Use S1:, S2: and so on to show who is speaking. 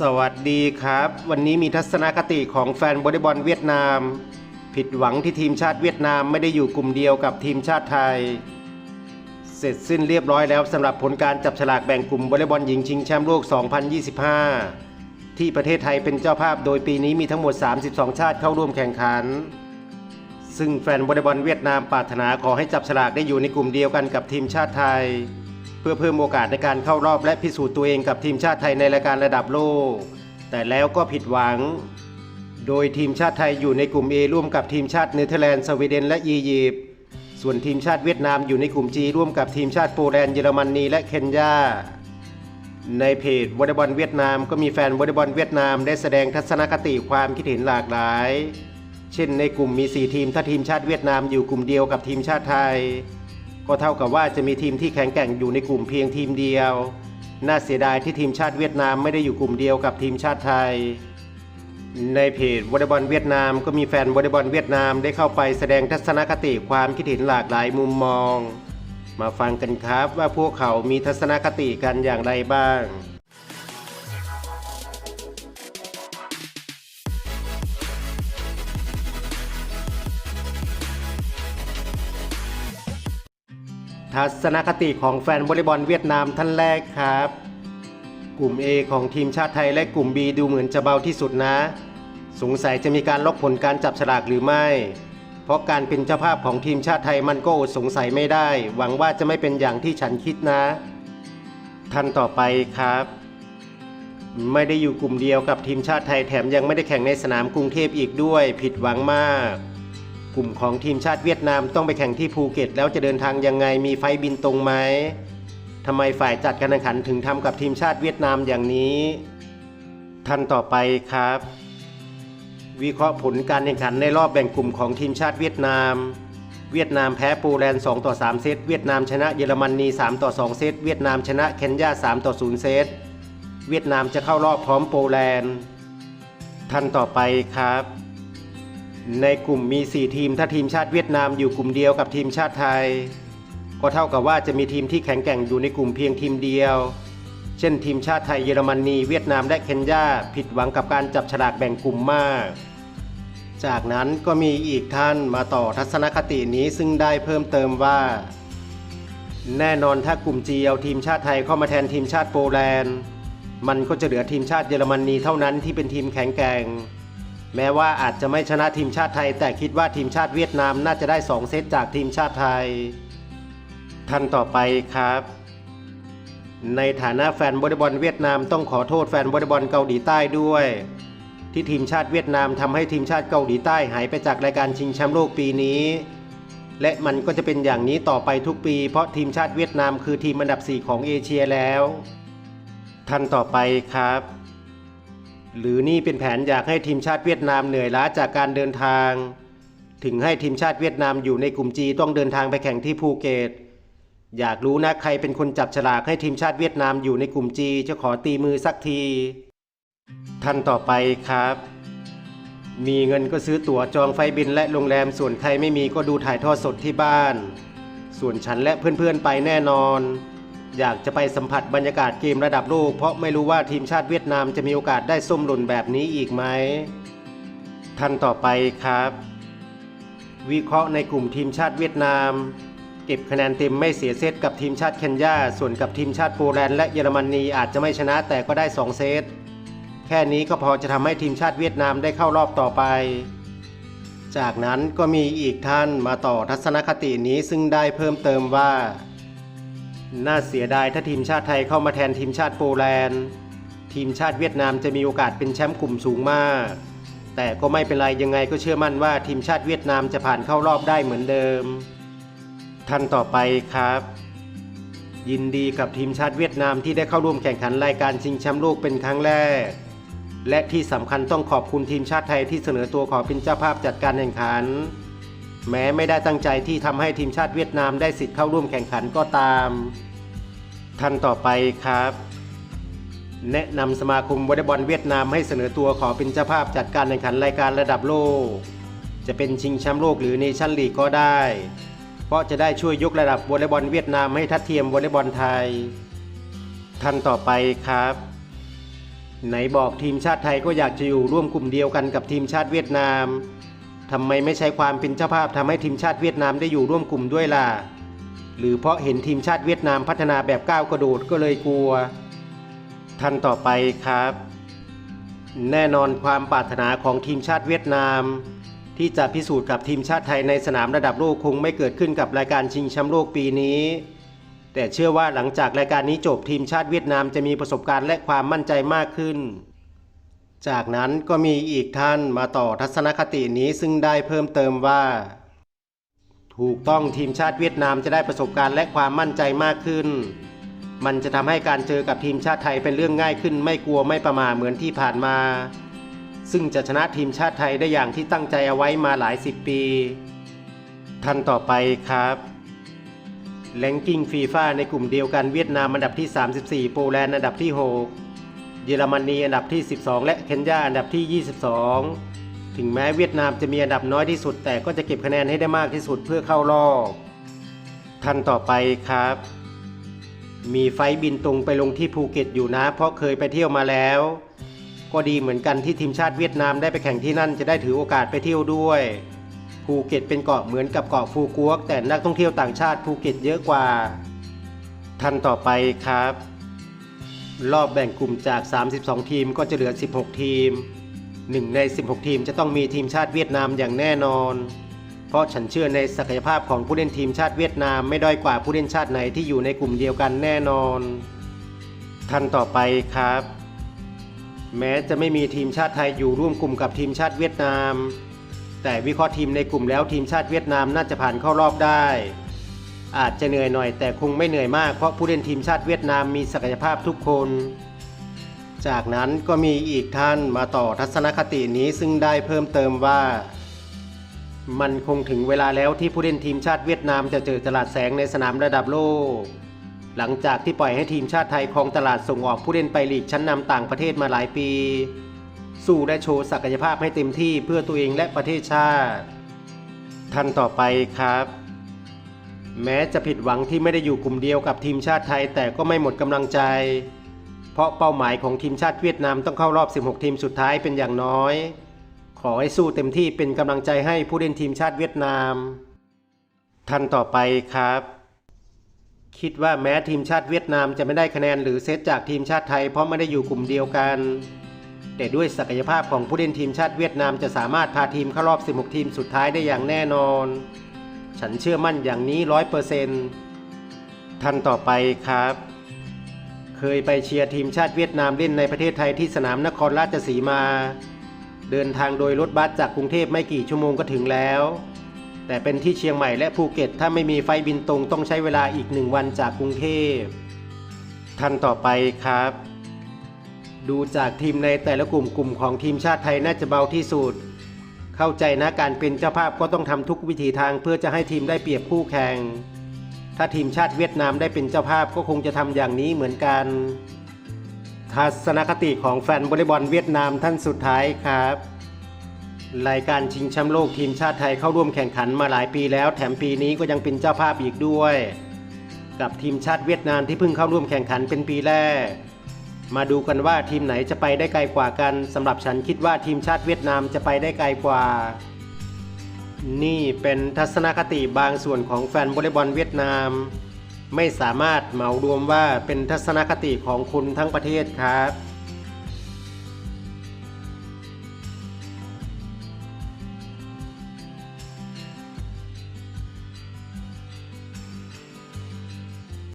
S1: สวัสดีครับ วันนี้มีทัศนคติของแฟนวอลเลย์บอลเวียดนาม ผิดหวังที่ทีมชาติเวียดนามไม่ได้อยู่กลุ่มเดียวกับทีมชาติไทย เสร็จสิ้นเรียบร้อยแล้วสำหรับผลการจับฉลากแบ่งกลุ่มวอลเลย์บอลหญิงชิงแชมป์โลก 2025 ที่ประเทศไทยเป็นเจ้าภาพโดยปีนี้มีทั้งหมด 32 ชาติเข้าร่วมแข่งขัน ซึ่งแฟนวอลเลย์บอลเวียดนามปรารถนาขอให้จับฉลากได้อยู่ในกลุ่มเดียวกันกับทีมชาติไทย เพื่อเพิ่มโอกาสในการเข้ารอบและพิสูจน์ตัวเองกับทีมชาติไทยในรายการระดับโลก แต่แล้วก็ผิดหวัง โดยทีมชาติไทยอยู่ในกลุ่ม A ร่วมกับทีมชาติเนเธอร์แลนด์สวีเดนและอียิปต์ส่วนทีมชาติเวียดนามอยู่ในกลุ่ม G ร่วมกับทีมชาติโปแลนด์เยอรมนีและเคนยาในเพจวอลเลย์บอลเวียดนามก็มีแฟนวอลเลย์บอลเวียดนามได้แสดงทัศนคติความคิดเห็นหลากหลาย เช่นในกลุ่มมี 4 ทีมถ้าทีมชาติเวียดนามอยู่กลุ่มเดียวกับทีมชาติไทย ก็เท่ากับว่าจะมีทีมที่แข็งแกร่งอยู่ในกลุ่มเพียงทีมเดียว น่าเสียดายที่ทีมชาติเวียดนามไม่ได้อยู่กลุ่มเดียวกับทีมชาติไทย ในเพจวอลเลย์บอลเวียดนามก็มีแฟนวอลเลย์บอลเวียดนามได้เข้าไปแสดงทัศนคติความคิดเห็นหลากหลายมุมมอง มาฟังกันครับว่าพวกเขามีทัศนคติกันอย่างไรบ้าง ทัศนคติของแฟนวอลเลย์บอลเวียดนามท่านแรกครับ กลุ่ม A ของทีมชาติไทยและกลุ่ม B ดูเหมือนจะเบาที่สุดนะ สงสัยจะมีการล็อกผลการจับฉลากหรือไม่ เพราะการเป็นเจ้าภาพของทีมชาติไทยมันก็อดสงสัยไม่ได้ หวังว่าจะไม่เป็นอย่างที่ฉันคิดนะ ท่านต่อไปครับ ไม่ได้อยู่กลุ่มเดียวกับทีมชาติไทยแถมยังไม่ได้แข่งในสนามกรุงเทพอีกด้วย ผิดหวังมาก กลุ่มของทีมชาติเวียดนามต้องไปแข่งที่ภูเก็ต แล้วจะเดินทางยังไงมีไฟบินตรงไหมทำไมฝ่ายจัดการแข่งขันถึงทำกับทีมชาติเวียดนามอย่างนี้ท่านต่อไปครับ วิเคราะห์ผลการแข่งขันในรอบแบ่งกลุ่มของทีมชาติเวียดนาม เวียดนามแพ้โปแลนด์2ต่อ3เซตเวียดนามชนะเยอรมนี3ต่อ2เซตเวียดนามชนะเคนยา3ต่อ0เซตเวียดนามจะเข้ารอบพร้อมโปแลนด์ท่านต่อไปครับ ในกลุ่มมี 4 ทีม ถ้าทีมชาติเวียดนามอยู่กลุ่มเดียวกับทีมชาติไทย ก็เท่ากับว่าจะมีทีมที่แข็งแกร่งอยู่ในกลุ่มเพียงทีมเดียว เช่น ทีมชาติไทยเยอรมนีเวียดนามและเคนยาผิดหวังกับการจับฉลากแบ่งกลุ่มมาก จากนั้นก็มีอีกท่านมาต่อทัศนคตินี้ซึ่งได้เพิ่มเติมว่า แน่นอนถ้ากลุ่มจีเอาทีมชาติไทยเข้ามาแทนทีมชาติโปแลนด์ มันก็จะเหลือทีมชาติเยอรมนีเท่านั้นที่เป็นทีมแข็งแกร่ง แม้ว่าอาจจะไม่ชนะทีมชาติไทย แต่คิดว่าทีมชาติเวียดนามน่าจะได้ 2 เซตจากทีมชาติไทย ท่านต่อไปครับ ในฐานะแฟนวอลเลย์บอลเวียดนามต้องขอโทษแฟนวอลเลย์บอลเกาหลีใต้ด้วย ที่ทีมชาติเวียดนามทำให้ทีมชาติเกาหลีใต้หายไปจากรายการชิงแชมป์โลกปีนี้ และมันก็จะเป็นอย่างนี้ต่อไปทุกปี เพราะทีมชาติเวียดนามคือทีมอันดับ 4 ของเอเชียแล้ว ท่านต่อไปครับ หรือนี่เป็นแผนอยากให้ทีมชาติเวียดนามเหนื่อยล้าจากการเดินทาง ถึงให้ทีมชาติเวียดนามอยู่ในกลุ่มจีต้องเดินทางไปแข่งที่ภูเก็ต อยากรู้นะใครเป็นคนจับฉลากให้ทีมชาติเวียดนามอยู่ในกลุ่มจีจะขอตีมือสักทีท่านต่อไปครับ มีเงินก็ซื้อตั๋วจองไฟบินและโรงแรมส่วนใครไม่มีก็ดูถ่ายทอดสดที่บ้าน ส่วนฉันและเพื่อนๆไปแน่นอน อยากจะไปสัมผัสบรรยากาศเกมระดับโลกเพราะไม่รู้ว่าทีมชาติเวียดนามจะมีโอกาสได้ส้มหล่นแบบนี้อีกไหมท่านต่อไปครับ วิเคราะห์ในกลุ่มทีมชาติเวียดนาม เก็บคะแนนเต็มไม่เสียเซตกับทีมชาติเคนยาส่วนกับทีมชาติโปแลนด์และเยอรมนีอาจจะไม่ชนะแต่ก็ได้ 2 เซตแค่นี้ก็พอจะทำให้ทีมชาติเวียดนามได้เข้ารอบต่อไป จากนั้นก็มีอีกท่านมาต่อทัศนคตินี้ซึ่งได้เพิ่มเติมว่า น่าเสียดายถ้าทีมชาติไทยเข้ามาแทนทีมชาติโปแลนด์ ทีมชาติเวียดนามจะมีโอกาสเป็นแชมป์กลุ่มสูงมาก แต่ก็ไม่เป็นไรยังไงก็เชื่อมั่นว่าทีมชาติเวียดนามจะผ่านเข้ารอบได้เหมือนเดิม ท่านต่อไปครับ ยินดีกับทีมชาติเวียดนามที่ได้เข้าร่วมแข่งขันรายการชิงแชมป์โลกเป็นครั้งแรก และที่สำคัญต้องขอบคุณทีมชาติไทยที่เสนอตัวขอเป็นเจ้าภาพจัดการแข่งขัน แม้ไม่ได้ตั้งใจที่ทำให้ทีมชาติเวียดนามได้สิทธิ์เข้าร่วมแข่งขันก็ตาม ท่านต่อไปครับ แนะนำสมาคมวอลเลย์บอลเวียดนามให้เสนอตัวขอเป็นเจ้าภาพจัดการแข่งขันรายการระดับโลก จะเป็นชิงแชมป์โลกหรือเนชั่นลีกก็ได้ เพราะจะได้ช่วยยกระดับวอลเลย์บอลเวียดนามให้ทัดเทียมวอลเลย์บอลไทย ท่านต่อไปครับไหนบอกทีมชาติไทยก็อยากจะอยู่ร่วมกลุ่มเดียวกันกับทีมชาติเวียดนาม ทำไมไม่ใช้ความเป็นเจ้าภาพทำให้ทีมชาติเวียดนามได้อยู่ร่วมกลุ่มด้วยล่ะ หรือเพราะเห็นทีมชาติเวียดนามพัฒนาแบบก้าวกระโดดก็เลยกลัว ท่านต่อไปครับ แน่นอนความปรารถนาของทีมชาติเวียดนาม ที่จะพิสูจน์กับทีมชาติไทยในสนามระดับโลกคงไม่เกิดขึ้นกับรายการชิงแชมป์โลกปีนี้ แต่เชื่อว่าหลังจากรายการนี้จบทีมชาติเวียดนามจะมีประสบการณ์และความมั่นใจมากขึ้น จากนั้นก็มีอีกท่านมาต่อทัศนคตินี้ซึ่งได้เพิ่มเติมว่า ถูกต้องทีมชาติเวียดนามจะได้ประสบการณ์และความมั่นใจมากขึ้น มันจะทำให้การเจอกับทีมชาติไทยเป็นเรื่องง่ายขึ้น ไม่กลัวไม่ประมาเหมือนที่ผ่านมา ซึ่งจะชนะทีมชาติไทยได้อย่างที่ตั้งใจเอาไว้มาหลายสิบปีท่านต่อไปครับแลงกิ้งฟีฟ่าในกลุ่มเดียวกันเวียดนามอันดับที่ 34 โปแลนด์อันดับที่ 6 เยอรมนีอันดับที่ 12 และเคนยาอันดับที่ 22 ถึงแม้เวียดนามจะมีอันดับน้อยที่สุด แต่ก็จะเก็บคะแนนให้ได้มากที่สุดเพื่อเข้ารอบท่านต่อไปครับ มีไฟบินตรงไปลงที่ภูเก็ตอยู่นะ เพราะเคยไปเที่ยวมาแล้ว ก็ดีเหมือนกันที่ทีมชาติเวียดนามได้ไปแข่งที่นั่นจะได้ถือโอกาสไปเที่ยวด้วยภูเก็ตเป็นเกาะเหมือนกับเกาะฟูกวกแต่นักท่องเที่ยวต่างชาติภูเก็ตเยอะกว่าท่านต่อไปครับ รอบแบ่งกลุ่มจาก 32 ทีมก็จะเหลือ 16 ทีมหนึ่งใน 16 ทีมจะต้องมีทีมชาติเวียดนามอย่างแน่นอน เพราะฉันเชื่อในศักยภาพของผู้เล่นทีมชาติเวียดนามไม่ด้อยกว่าผู้เล่นชาติไหนที่อยู่ในกลุ่มเดียวกันแน่นอนท่านต่อไปครับ แม้จะไม่มีทีมชาติไทยอยู่ร่วมกลุ่มกับทีมชาติเวียดนาม แต่วิเคราะห์ทีมในกลุ่มแล้วทีมชาติเวียดนามน่าจะผ่านเข้ารอบได้ อาจจะเหนื่อยหน่อยแต่คงไม่เหนื่อยมากเพราะผู้เล่นทีมชาติเวียดนามมีศักยภาพทุกคน จากนั้นก็มีอีกท่านมาต่อทัศนคตินี้ซึ่งได้เพิ่มเติมว่า มันคงถึงเวลาแล้วที่ผู้เล่นทีมชาติเวียดนามจะเจอตลาดแสงในสนามระดับโลก หลังจากที่ปล่อยให้ทีมชาติไทยครองตลาดส่งออกผู้เล่นไปลีกชั้นนำต่างประเทศมาหลายปี สู้และโชว์ศักยภาพให้เต็มที่เพื่อตัวเองและประเทศชาติ ท่านต่อไปครับ แม้จะผิดหวังที่ไม่ได้อยู่กลุ่มเดียวกับทีมชาติไทยแต่ก็ไม่หมดกำลังใจ เพราะเป้าหมายของทีมชาติเวียดนามต้องเข้ารอบ 16 ทีมสุดท้ายเป็นอย่างน้อย ขอให้สู้เต็มที่เป็นกำลังใจให้ผู้เล่นทีมชาติเวียดนามท่านต่อไปครับ คิดว่าแม้ทีมชาติเวียดนามจะไม่ได้คะแนนหรือเซตจากทีมชาติไทยเพราะไม่ได้อยู่กลุ่มเดียวกัน แต่ด้วยศักยภาพของผู้เล่นทีมชาติเวียดนามจะสามารถพาทีมเข้ารอบ 16 ทีมสุดท้ายได้อย่างแน่นอน ฉันเชื่อมั่นอย่างนี้ร้อยเปอร์เซนต์ท่านต่อไปครับ เคยไปเชียร์ทีมชาติเวียดนามเล่นในประเทศไทยที่สนามนครราชสีมา เดินทางโดยรถบัสจากกรุงเทพไม่กี่ชั่วโมงก็ถึงแล้ว แต่เป็นที่เชียงใหม่และภูเก็ต ถ้าไม่มีไฟบินตรงต้องใช้เวลาอีกหนึ่งวันจากกรุงเทพท่านต่อไปครับ ดูจากทีมในแต่ละกลุ่มกลุ่มของทีมชาติไทยน่าจะเบาที่สุด เข้าใจนะการเป็นเจ้าภาพก็ต้องทำทุกวิธีทางเพื่อจะให้ทีมได้เปรียบคู่แข่ง ถ้าทีมชาติเวียดนามได้เป็นเจ้าภาพก็คงจะทำอย่างนี้เหมือนกัน ทัศนคติของแฟนบอลเลย์บอลเวียดนามท่านสุดท้ายครับรายการชิงแชมป์โลกทีมชาติไทยเข้าร่วมแข่งขันมาหลายปีแล้ว แถมปีนี้ก็ยังเป็นเจ้าภาพอีกด้วย กับทีมชาติเวียดนามที่เพิ่งเข้าร่วมแข่งขันเป็นปีแรก มาดูกันว่าทีมไหนจะไปได้ไกลกว่ากันสำหรับฉันคิดว่าทีมชาติเวียดนามจะไปได้ไกลกว่า นี่เป็นทัศนคติบางส่วนของแฟนวอลเลย์บอลเวียดนาม ไม่สามารถเหมารวมว่าเป็นทัศนคติของคุณทั้งประเทศครับ